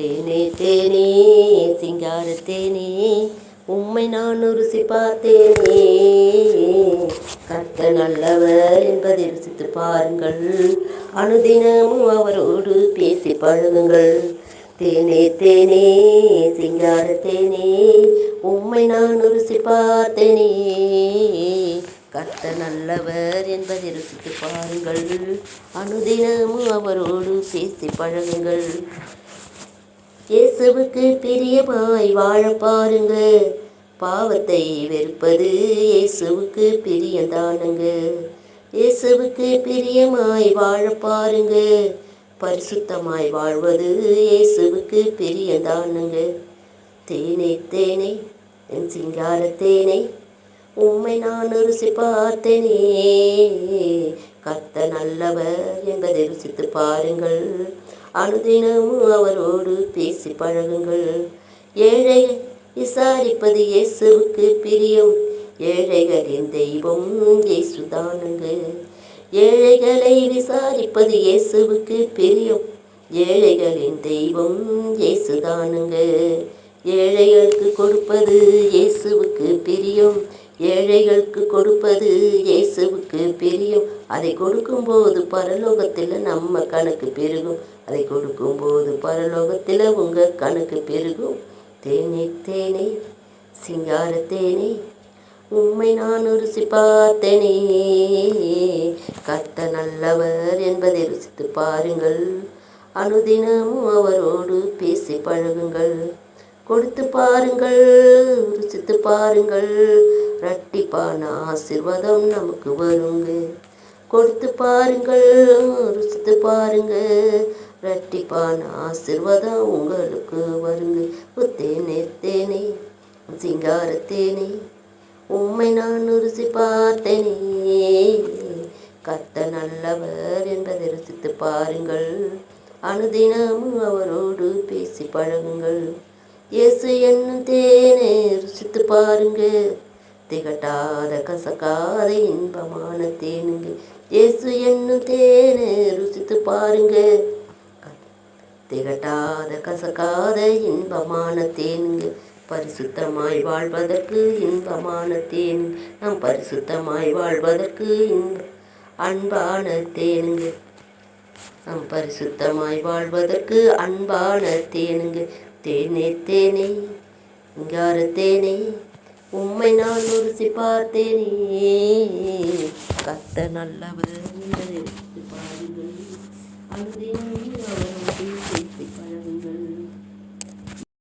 தேனே தேனே சிங்கார தேனே உம்மை நான் ருசி பார்த்தேனே. கர்த்த நல்லவர் என்பதை ருசித்து பாருங்கள். அனுதினமும் அவரோடு பேசி பழகுங்கள். தேனே தேனே சிங்கார தேனே உம்மை நான் ருசி பார்த்தேனே. கர்த்த நல்லவர் என்பதை ருசித்து பாருங்கள். அனுதினமும் அவரோடு பேசி பழகுங்கள். இயேசுவுக்கு பிரியமாய் வாழ பாருங்க. பாவத்தை வெறுப்பது இயேசுவுக்கு பிரியந்தானுங்க. இயேசுவுக்கு பிரியமாய் வாழ பாருங்க. பரிசுத்தமாய் வாழ்வது இயேசுவுக்கு பிரியந்தானுங்க. தேனே தேனே என் சிங்கார தேனே உம்மை நான் ருசி பார்த்தேனே. கர்த்த நல்லவர் என்பதை ருசித்து பாருங்கள். அனுதினமும் அவரோடு பேசி பழகுங்கள். ஏழை விசாரிப்பது இயேசுவுக்கு பிரியம். ஏழைகளின் தெய்வம் இயேசுதானுங்க. ஏழைகளை விசாரிப்பது இயேசுவுக்கு பிரியம். ஏழைகளின் தெய்வம் இயேசுதானுங்க. ஏழைகளுக்கு கொடுப்பது இயேசுவுக்கு பிரியம். ஏழைகளுக்கு கொடுப்பது இயேசுவுக்கு பிரியம். அதை கொடுக்கும்போது பரலோகத்தில் நம்ம கணக்கு பெருகும். அதை கொடுக்கும்போது பரலோகத்தில் உங்கள் கணக்கு பெருகும். தேனே தேனே சிங்கார தேனே உண்மை நான் ருசி பார்த்தேனே. கத்த நல்லவர் என்பதை ருசித்து பாருங்கள். அனுதினமும் அவரோடு பேசி பழகுங்கள். கொடுத்து பாருங்கள் ருசித்து பாருங்கள். ரட்டிப்பான ஆசிர்வாதம் நமக்கு வருங்க. கொடுத்து பாருங்கள் ருசித்து பாருங்க. ரட்டிப்பான ஆசிர்வாதம் உங்களுக்கு வருங்க. புத்தேனே தேனே சிங்கார தேனே உம்மை நான் ருசி பார்த்தேனே. கத்த நல்லவர் என்பதை ருசித்து பாருங்கள். அனுதினமும் அவரோடு பேசி பழகுங்கள். இயேசு என்னும் தேனே ருசித்து பாருங்கள் திகட்டாத கசக்காத இன்பமான தேனுங்க இயேசு என்னும் தேனே ருசித்து பாருங்க திகட்டாத கசக்காத இன்பமான தேனுங்க பரிசுத்தமாய் வாழ்வதற்கு இன்பமான தேன். நாம் பரிசுத்தமாய் வாழ்வதற்கு இன்ப அன்பான தேனுங்க நாம் பரிசுத்தமாய் வாழ்வதற்கு அன்பான தேனுங்க தேனே தேனே இங்கார தேனே. உம்மை நான் ருசி பார்த்தேனே. கத்த நல்லவர் பாருங்கள் அனுதினமும்